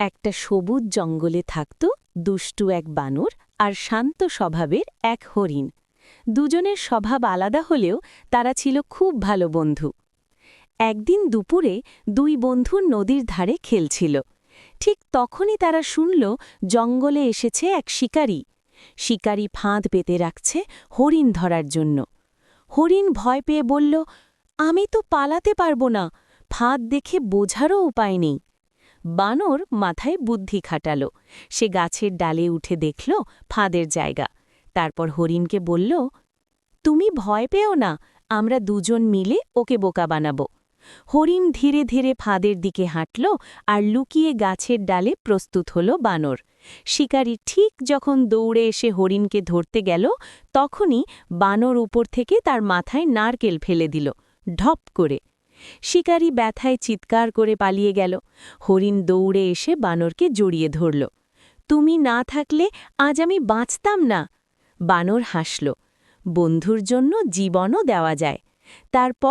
একটা সবুজ জঙ্গলে থাকত দুষ্টু এক বানর আর শান্ত স্বভাবের এক হরিণ। দুজনের স্বভাব আলাদা হলেও তারা ছিল খুব ভালো বন্ধু। একদিন দুপুরে দুই বন্ধু নদীর ধারে খেলছিল। ঠিক তখনই তারা শুনল জঙ্গলে এসেছে এক শিকারী। শিকারী ফাঁদ পেতে রাখছে হরিণ ধরার জন্য। হরিণ ভয় পেয়ে বলল, আমি তো পালাতে পারব না। ফাঁদ দেখে বোঝারও উপায় নেই। বানর মাথায় বুদ্ধি খাটাল। সে গাছের ডালে উঠে দেখল ফাঁদের জায়গা। তারপর হরিণকে বলল, তুমি ভয় পেও না, আমরা দুজন মিলে ওকে বোকা বানাবো। হরিণ ধীরে ধীরে ফাঁদের দিকে হাঁটল আর লুকিয়ে গাছের ডালে প্রস্তুত হল বানর। শিকারী ঠিক যখন দৌড়ে এসে হরিণকে ধরতে গেল, তখনই বানর উপর থেকে তার মাথায় নারকেল ফেলে দিল, ঢপ করে। শিকারী ব্যথায় চিৎকার করে পালিয়ে গেল। হরিণ দৌড়ে এসে বানরকে জড়িয়ে ধরল। তুমি না থাকলে আজ আমি বাঁচতাম না। বানর হাসল। বন্ধুর জন্য জীবনও দেওয়া যায়। তারপর